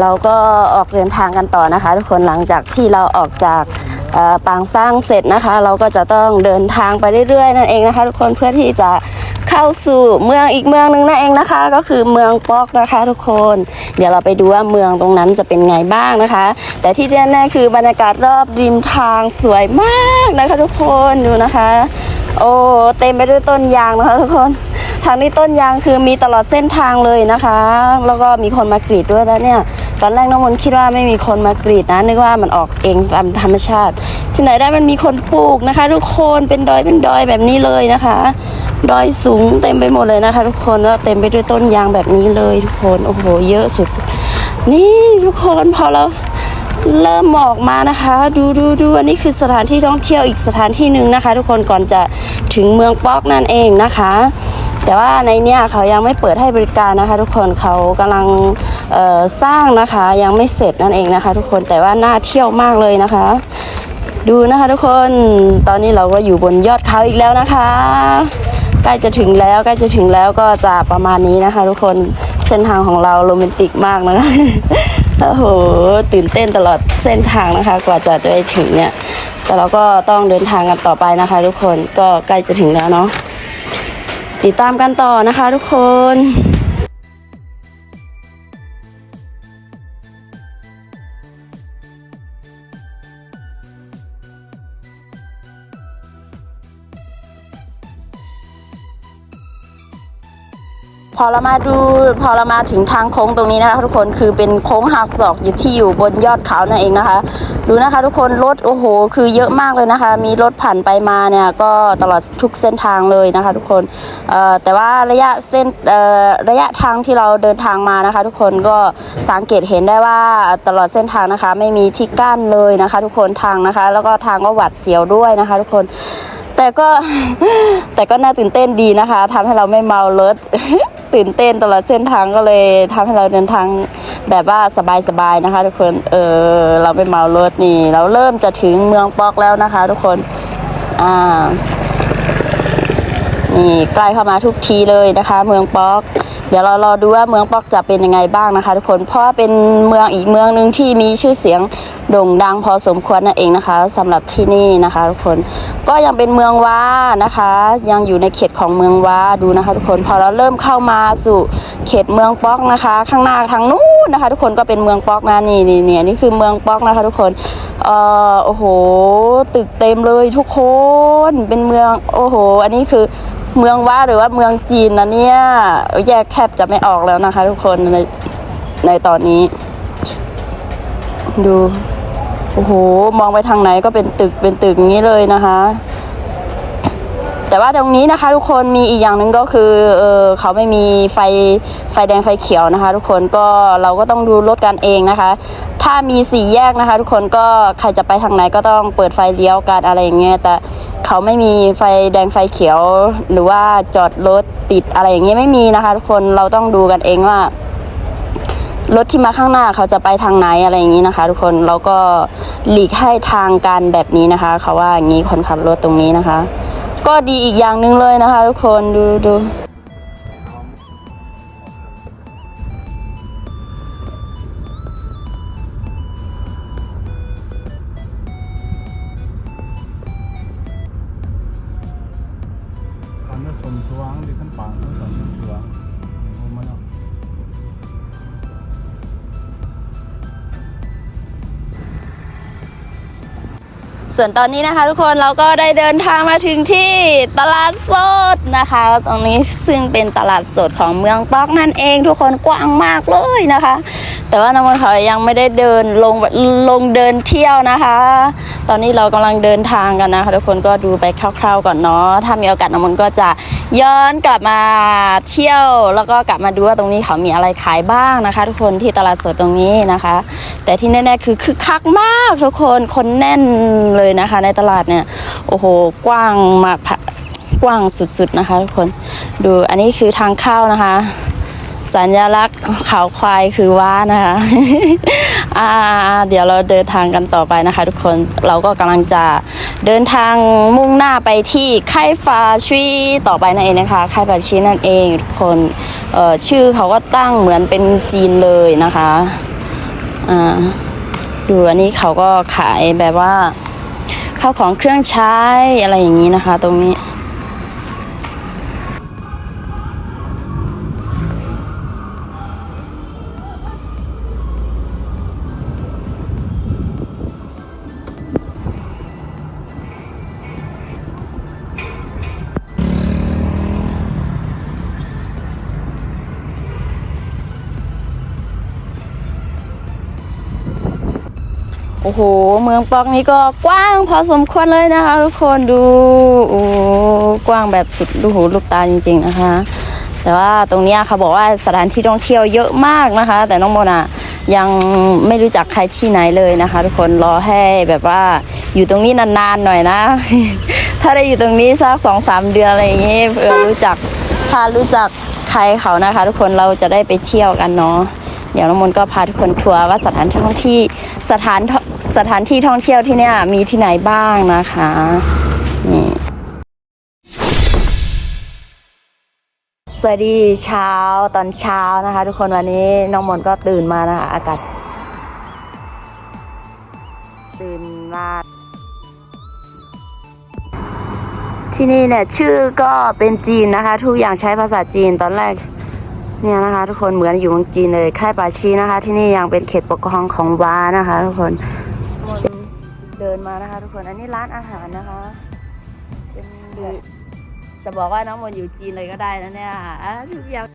เราก็ออกเดินทางกันต่อนะคะ ทุกคนหลังจากที่เราออกจากปางสร้างเสร็จนะคะ เราก็จะต้องเดินทางไปเรื่อยๆนั่นเองนะคะ ทุกคนเพื่อที่จะเข้าสู่เมืองอีกเมืองหนึ่งนั่นเองนะคะ ก็คือเมืองปอกนะคะ ทุกคน เดี๋ยวเราไปดูว่าเมืองตรงนั้นจะเป็นไงบ้างนะคะ แต่ที่แน่ๆคือบรรยากาศรอบริมทางสวยมากนะคะ ทุกคนดูนะคะ โอ้เต็มไปด้วยต้นยางนะคะทุกคนทางนี้ต้นยางคือมีตลอดเส้นทางเลยนะคะ แล้วก็มีคนมากรีดด้วยแล้วเนี่ย ตอนแรกน้องมนคิดว่าไม่มีคนมากรีดนะนึกว่ามันออกเองตามธรรมชาติ ที่ไหนได้มันมีคนปลูกนะคะ ทุกคนเป็นดอยเป็นดอยแบบนี้เลยนะคะดอยสูงเต็มไปหมดเลยนะคะ ทุกคนแล้วเต็มไปด้วยต้นยางแบบนี้เลย ทุกคนโอ้โหเยอะสุด นี่ทุกคนพอเราเริ่มออกมานะคะ ดูดูดูอันนี้คือสถานที่ท่องเที่ยวอีกสถานที่หนึ่งนะคะ ทุกคนก่อนจะถึงเมืองป๊อกนั่นเองนะคะ แต่ว่าในเนี้ยเขายังไม่เปิดให้บริการนะคะ ทุกคนเขากำลัง สร้างนะคะยังไม่เสร็จนั่นเองนะคะ ทุกคนแต่ว่าน่าเที่ยวมากเลยนะคะ ดูนะคะทุกคนตอนนี้เราก็อยู่บนยอดเขาอีกแล้วนะคะใกล้จะถึงแล้วใกล้จะถึงแล้วก็จะประมาณนี้นะคะ ทุกคนเส้นทางของเราโรแมนติกมากนะคะโอ้โหตื่นเต้นตลอดเส้นทางนะคะ กว่าจะไปถึงเนี่ย แต่เราก็ต้องเดินทางกันต่อไปนะคะ ทุกคนก็ใกล้จะถึงแล้วเนาะติดตามกันต่อนะคะ ทุกคน พอเรามาดูพอเรามาถึงทางโค้งตรงนี้นะคะ ทุกคนคือเป็นโค้งหักศอกอยู่ที่อยู่บนยอดเขานั่นเองนะคะ ดูนะคะทุกคนรถโอ้โห คือเยอะมากเลยนะคะ มีรถผ่านไปมาเนี่ยก็ตลอดทุกเส้นทางเลยนะคะ ทุกคนแต่ว่าระยะเส้นระยะทางที่เราเดินทางมานะคะ ทุกคนก็สังเกตเห็นได้ว่าตลอดเส้นทางนะคะ ไม่มีที่กั้นเลยนะคะ ทุกคนทางนะคะ แล้วก็ทางก็หวัดเสียวด้วยนะคะ ทุกคนแต่ก็แต่ก็น่าตื่นเต้นดีนะคะทำให้เราไม่เมารถ ตื่นเต้นตลอดเส้นทางก็เลยทำให้เราเดินทางแบบว่าสบายๆนะคะ ทุกคนเออเราไม่เมารถนี่ เราเริ่มจะถึงเมืองปอกแล้วนะคะ ทุกคนอ่านี่ใกล้เข้ามาทุกทีเลยนะคะ เมืองปอกเดี๋ยวเรารอดูว่าเมืองปอกจะเป็นยังไงบ้างนะคะ ทุกคนเพราะเป็นเมืองอีกเมืองหนึ่งที่มีชื่อเสียงโด่งดังพอสมควรนั่นเองนะคะสำหรับที่นี่นะคะ ทุกคน ก็ยังเป็นเมืองว้านะคะ ยังอยู่ในเขตของเมืองว้าดูนะคะ ทุกคนพอเราเริ่มเข้ามาสู่เขตเมืองป๊อกนะคะ ข้างหน้าทางนู้นนะคะ ทุกคนก็เป็นเมืองป๊อกนะนี่นี่นี่นี่คือเมืองป๊อกนะคะ ทุกคนเอ่อโอ้โห ตึกเต็มเลยทุกคนเป็นเมืองโอ้โห อันนี้คือเมืองว่าหรือว่าเมืองจีนนะเนี่ยแยกแทบจะไม่ออกแล้วนะคะ ทุกคนในในตอนนี้ ดู โอ้โห มองไปทางไหนก็เป็นตึกเป็นตึกอย่างนี้เลยนะคะ แต่ว่าตรงนี้นะคะ ทุกคนมีอีกอย่างหนึ่งก็คือเออเขาไม่มีไฟไฟแดงไฟเขียวนะคะ ทุกคนก็เราก็ต้องดูรถกันเองนะคะ ถ้ามีสี่แยกนะคะ ทุกคนก็ใครจะไปทางไหนก็ต้องเปิดไฟเลี้ยวกันอะไรอย่างเงี้ยแต่เขาไม่มีไฟแดงไฟเขียว หรือว่าจอดรถติดอะไรอย่างเงี้ยไม่มีนะคะ ทุกคนเราต้องดูกันเองว่ารถที่มาข้างหน้าเขาจะไปทางไหนอะไรอย่างนี้นะคะ ทุกคนเราก็ หลีกให้ทางกันแบบนี้นะคะเขาว่าอย่างนี้คนขับรถตรงนี้นะคะ ก็ดีอีกอย่างหนึ่งเลยนะคะ ทุกคนดูดู ส่วนตอนนี้นะคะ ทุกคนเราก็ได้เดินทางมาถึงที่ตลาดสดนะคะ ตรงนี้ซึ่งเป็นตลาดสดของเมืองปอกนั่นเองทุกคนกว้างมากเลยนะคะ แต่ว่าน้ำมันเขายังไม่ได้เดินลงลงเดินเที่ยวนะคะ ตอนนี้เรากำลังเดินทางกันนะคะ ทุกคนก็ดูไปคร่าว ๆ ก่อนเนาะถ้ามีโอกาสน้ำมันก็จะย้อนกลับมาเที่ยว แล้วก็กลับมาดูว่าตรงนี้เขามีอะไรขายบ้างนะคะ ทุกคนที่ตลาดสดตรงนี้นะคะ แต่ที่แน่ๆคือคึกคักมากทุกคนคนแน่นเลยเลยนะคะ ในตลาดเนี่ยโอ้โหกว้างมากพะกว้างสุดๆนะคะทุกคนดูอันนี้คือทางเข้านะคะ สัญลักษณ์เขาควายคือว้านะคะอ่าเดี๋ยวเราเดินทางกันต่อไปนะคะ ทุกคนเราก็กำลังจะเดินทางมุ่งหน้าไปที่ไคฟาชีต่อไปนั่นเองนะคะไคฟาชีนั่นเองทุกคนเอ่อชื่อเขาก็ตั้งเหมือนเป็นจีนเลยนะคะอ่าดูอันนี้เขาก็ขายแบบว่า ข้าวของเครื่องใช้อะไรอย่างนี้นะคะ ตรงนี้ อ้โห เมืองปอกนี้ก็กว้างพอสมควรเลยนะคะทุกคนดูโอ้กว้างแบบสุดลูกหูลูกตาจริง ๆนะคะ แต่ว่าตรงนี้เขาบอกว่าสถานที่ท่องเที่ยวเยอะมากนะคะ แต่น้องโมน่ะยังไม่รู้จักใครที่ไหนเลยนะคะ ทุกคนรอให้แบบว่าอยู่ตรงนี้นานๆหน่อยนะ ถ้าได้อยู่ตรงนี้สักสองสามเดือนอะไรอย่างงี้เผื่อรู้จักถ้ารู้จักใครเขานะคะ ทุกคนเราจะได้ไปเที่ยวกันเนาะ เดี๋ยวน้องมนต์ก็พาทุกคนทัวร์ว่าสถานท่องที่สถานสถานที่ท่องเที่ยวที่เนี่ยมีที่ไหนบ้างนะคะนี่สวัสดีเช้าตอนเช้านะคะ ทุกคนวันนี้น้องมนก็ตื่นมานะคะ อากาศตื่นมาที่นี่เนี่ยชื่อก็เป็นจีนนะคะ ทุกอย่างใช้ภาษาจีนตอนแรก เนี่ยนะคะทุกคนเหมือนอยู่เมืองจีนเลยค่ายป่าชีนะคะ ที่นี่ยังเป็นเขตปกครองของวานะคะ ทุกคนเดินมานะคะ ทุกคนอันนี้ร้านอาหารนะคะ เป็นจะบอกว่าน้องมนอยู่จีนเลยก็ได้นะเนี่ยอะทุกอย่าง